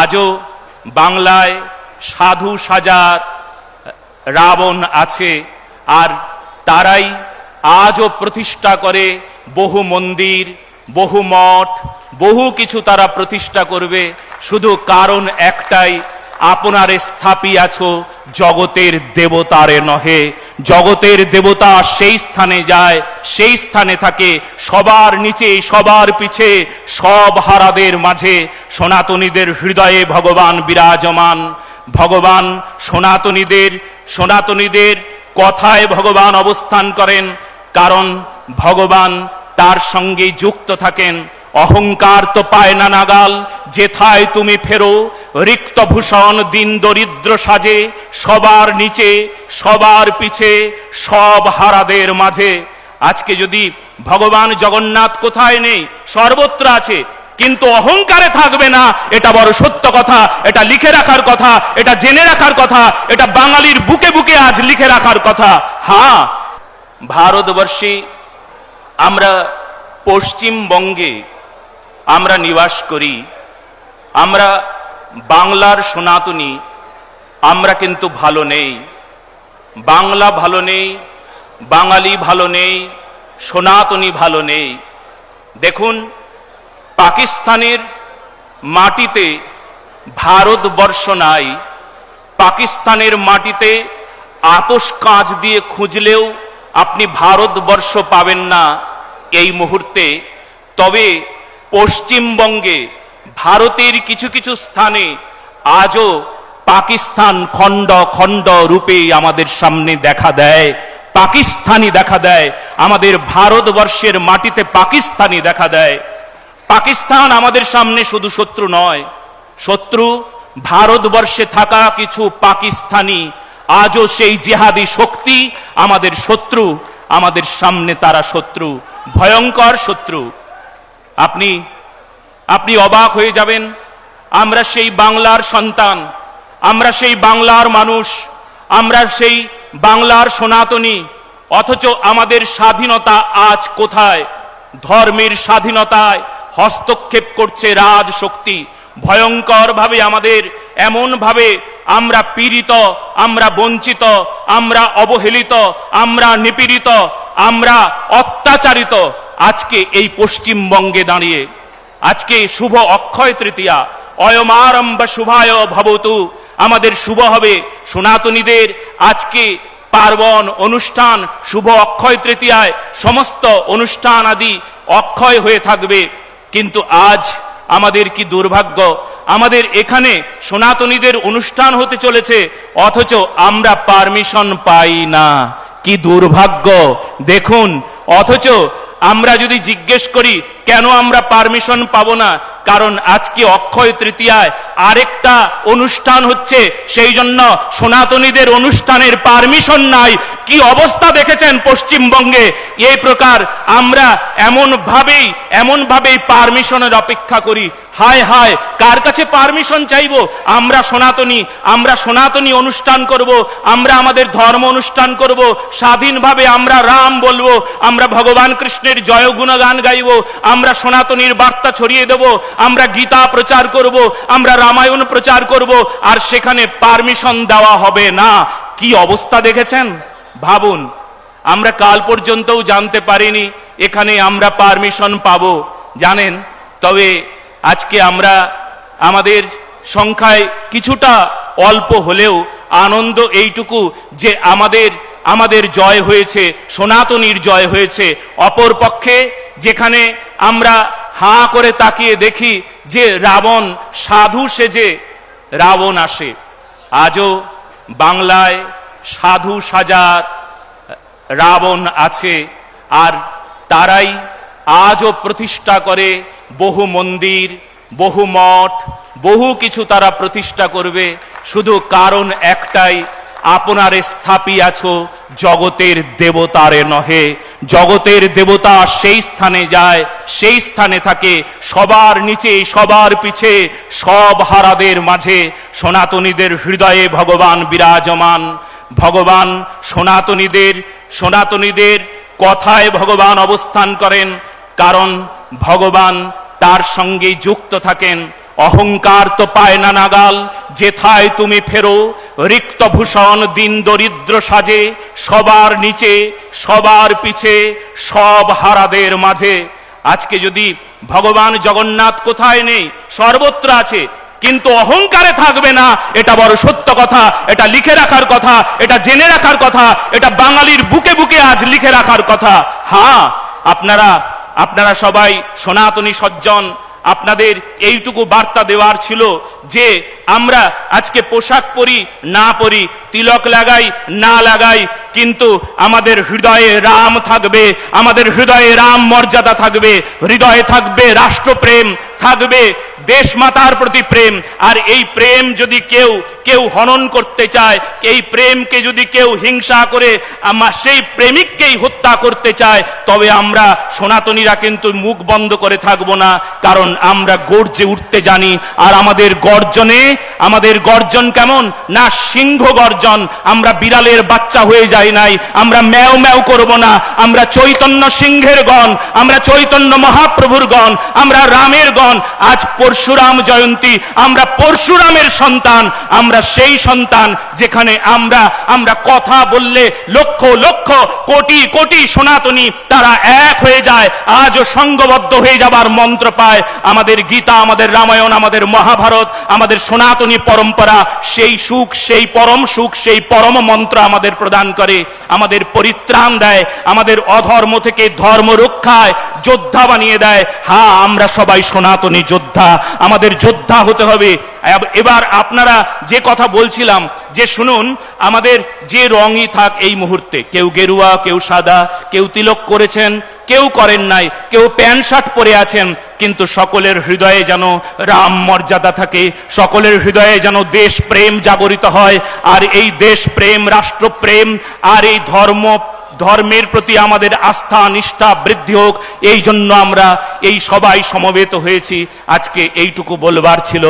আজও বাংলায় সাধু সাজার রাবণ আছে, আর তারাই আজও প্রতিষ্ঠা করে বহু মন্দির, বহু মঠ, বহু কিছু তারা প্রতিষ্ঠা করবে। শুধু কারণ একটাই আপনারে স্থাপিয়াছ জগতের দেবতারে নহে। জগতের দেবতা সেই স্থানে যায়, সেই স্থানে থাকে, সবার নিচে, সবার পিছে, সব হারাদের মাঝে। সনাতনীদের হৃদয়ে ভগবান বিরাজমান। ভগবান সনাতনীদের সনাতনীদের কথায় ভগবান অবস্থান করেন, কারণ ভগবান তার সঙ্গে যুক্ত থাকেন। অহংকার তো পায় না নাগাল, যেথায় তুমি ফেরো রিক্ত ভূষণ দিন দরিদ্র সাজে, সবার নিচে, সবার পিছে, সব হারাদের মাঝে। আজকে যদি ভগবান জগন্নাথ কোথায় নেই, সর্বত্র আছে, কিন্তু অহংকারে থাকবে না, এটা বড় সত্য কথা, এটা লিখে রাখার কথা, এটা জেনে রাখার কথা, এটা বাঙালির বুকে বুকে আজ লিখে রাখার কথা। হ্যাঁ ভারতবর্ষে আমরা পশ্চিমবঙ্গে আমরা নিবাস করি, আমরা বাংলার সনাতনী, আমরা কিন্তু ভালো নেই। বাংলা ভালো নেই, বাঙালি ভালো নেই, সনাতনী ভালো নেই। দেখুন, পাকিস্তানের মাটিতে ভারতবর্ষ নাই, পাকিস্তানের মাটিতে আতস কাঁচ দিয়ে খুঁজলেও আপনি ভারতবর্ষ পাবেন না এই মুহূর্তে। তবে পশ্চিমবঙ্গে ভারতের কিছু কিছু স্থানে আজও পাকিস্তান খণ্ড খণ্ড রূপে আমাদের সামনে দেখা দেয়, পাকিস্তানি দেখা দেয়, আমাদের ভারতবর্ষের মাটিতে পাকিস্তানি দেখা দেয়। পাকিস্তান আমাদের সামনে শুধু শত্রু নয়, শত্রু ভারতবর্ষে থাকা কিছু পাকিস্তানি, আজও সেই জেহাদি শক্তি আমাদের শত্রু, আমাদের সামনে তারা শত্রু, ভয়ঙ্কর শত্রু। আপনি আপনি অবাক হয়ে যাবেন, আমরা সেই বাংলার সন্তান, আমরা সেই বাংলার মানুষ, আমরা সেই বাংলার সনাতনী, অথচ আমাদের স্বাধীনতা আজ কোথায়? ধর্মের স্বাধীনতায় হস্তক্ষেপ করছে রাজ শক্তি ভয়ঙ্কর ভাবে আমাদের এমন ভাবে আমরা পীড়িত, আমরা বঞ্চিত, আমরা অবহেলিত, আমরা নিপীড়িত, আমরা অত্যাচারিত আজকে এই পশ্চিমবঙ্গে দাঁড়িয়ে। আজকে শুভ অক্ষয় তৃতীয়া। অয়মারম্ভ শুভায় ভবতু। আমাদের শুভ হবে সনাতনীদের আজকে পার্বণ অনুষ্ঠান, শুভ অক্ষয় তৃতীয়ায় সমস্ত অনুষ্ঠান আদি অক্ষয় হয়ে থাকবে। কিন্তু আজ আমাদের কি দুর্ভাগ্য? আমাদের এখানে সনাতনীদের অনুষ্ঠান হতে চলেছে, অথচ আমরা পারমিশন পাই না। কি দুর্ভাগ্য! দেখুন, অথচ আমরা যদি জিজ্ঞেস করি, কেন আমরা পারমিশন পাব না? কারণ আজকে অক্ষয় তৃতীয়ায় আরেকটা অনুষ্ঠান হচ্ছে, সেই জন্য সনাতনীদের অনুষ্ঠানের পারমিশন নাই। কি অবস্থা দেখেছেন পশ্চিমবঙ্গে? এই প্রকার আমরা এমন ভাবেই এমন ভাবেই পারমিশনের অপেক্ষা করি। হায় হায়, কার কাছে পারমিশন চাইব? আমরা সনাতনী আমরা সনাতনী অনুষ্ঠান করব, আমরা আমাদের ধর্ম অনুষ্ঠান করব, স্বাধীনভাবে আমরা রাম বলব, আমরা ভগবান কৃষ্ণের জয় গুণগান গাইব, আমরা সনাতনীর বার্তা ছড়িয়ে দেব, আমরা গীতা প্রচার করব, আমরা রামায়ণ প্রচার করব, আর সেখানে পারমিশন দেওয়া হবে না। কি অবস্থা দেখেছেন? ভাবুন, আমরা কাল পর্যন্তও জানতে পারিনি, এখানে আমরা পারমিশন পাব, জানেন? তবে আজকে আমরা, আমাদের সংখ্যায় কিছুটা অল্প হলেও আনন্দ এইটুকু যে আমাদের আমাদের জয় হয়েছে, সনাতনীর জয় হয়েছে। অপর পক্ষে যেখানে আমরা হাঁ করে তাকিয়ে দেখি যে রাবণ সাধু সেজে রাবণ আসে। আজও বাংলায় সাধু সাজার রাবণ আছে, আর তারাই আজও প্রতিষ্ঠা করে বহু মন্দির, বহু মঠ, বহু কিছু তারা প্রতিষ্ঠা করবে। শুধু কারণ একটাই, আপনারে স্থাপিয়াছ জগতের দেবতারে নহে। জগতের দেবতা সেই স্থানে যায়, সেই স্থানে থাকে, সবার নিচে, সবার পিছে, সব হারাদের মাঝে। সনাতনীদের হৃদয়ে ভগবান বিরাজমান। ভগবান সনাতনীদের সনাতনীদের কথায় ভগবান অবস্থান করেন, কারণ ভগবান তার সঙ্গে যুক্ত থাকেন। অহংকার তো পায় না নাগাল, যেথায় তুমি ফেরো রিক্ত ভূষণ দিন দরিদ্র সাজে, সবার নিচে, সবার পিছে, সব হারাদের মাঝে। আজকে যদি ভগবান জগন্নাথ কোথায় নেই, সর্বত্র আছে কিন্তু অহংকারে থাকবে না, এটা বড় সত্য কথা, এটা লিখে রাখার কথা, এটা জেনে রাখার কথা, এটা বাঙালির বুকে বুকে আজ লিখে রাখার কথা। হ্যাঁ আপনারা আপনারা সবাই সনাতনী সজ্জন, আপনাদের এইটুকু বার্তা দেওয়ার ছিল যে আমরা আজকে পোশাক পরি, না পরি, তিলক লাগাই, না লাগাই, কিন্তু আমাদের হৃদয়ে রাম থাকবে, আমাদের হৃদয়ে রাম মর্যাদা থাকবে, হৃদয়ে থাকবে রাষ্ট্রপ্রেম থাকবে দেশ মাতার প্রতি প্রেম। আর এই প্রেম যদি কেউ কেউ হনন করতে চায়, এই প্রেমকে যদি কেউ হিংসা করে আমার সেই প্রেমিককেই হত্যা করতে চায়, তবে আমরা সনাতনীরা কিন্তু মুখ বন্ধ করে থাকব না, কারণ আমরা গর্জে উঠতে জানি। আর আমাদের গর্জনে, আমাদের গর্জন কেমন? না সিংহ গর্জন। আমরা বিড়ালের বাচ্চা হয়ে যাই নাই, আমরা ম্যাও ম্যাও করব না। আমরা চৈতন্য সিংহের গণ, আমরা চৈতন্য মহাপ্রভুর গণ, আমরা রামের গণ আজ পরশুরাম জয়ন্তী, আমরা পরশুরামের সন্তান, আমরা সেই সন্তান যেখানে আমরা আমরা কথা বললে লক্ষ লক্ষ কোটি কোটি সনাতনী তারা এক হয়ে যায়, আজও সঙ্গবদ্ধ হয়ে যাবার মন্ত্র পায়। আমাদের গীতা, আমাদের রামায়ণ, আমাদের মহাভারত, আমাদের সনাতনী পরম্পরা, সেই সুখ, সেই পরম সুখ, সেই পরম মন্ত্র আমাদের প্রদান করে, আমাদের পরিত্রাণ দেয়, আমাদের অধর্ম থেকে ধর্ম রক্ষায় যোদ্ধা বানিয়ে দেয়। হা আমরা সবাই সনাতনী। যোদ্ধা, আমাদের যোদ্ধা হতে হবে। এবার আপনারা যে কথা বলছিলাম, যে শুনুন, আমাদের যে রঙই থাক এই মুহূর্তে, কেউ গেরুয়া, কেউ সাদা, কেউ তিলক করেছেন, কেউ করেন নাই, কেউ প্যান্ট শার্ট পরে আছেন, কিন্তু সকলের হৃদয়ে যেন রাম মর্যাদা থাকে, সকলের হৃদয়ে যেন দেশ প্রেম জাগরিত হয়, আর এই দেশ প্রেম রাষ্ট্রপ্রেম, আর এই ধর্ম ধর্মের প্রতি আমাদের আস্থা, নিষ্ঠা, বৃদ্ধি হোক, এই জন্য আমরা এই সবাই সমবেত হয়েছি। আজকে এইটুকু বলবার ছিল।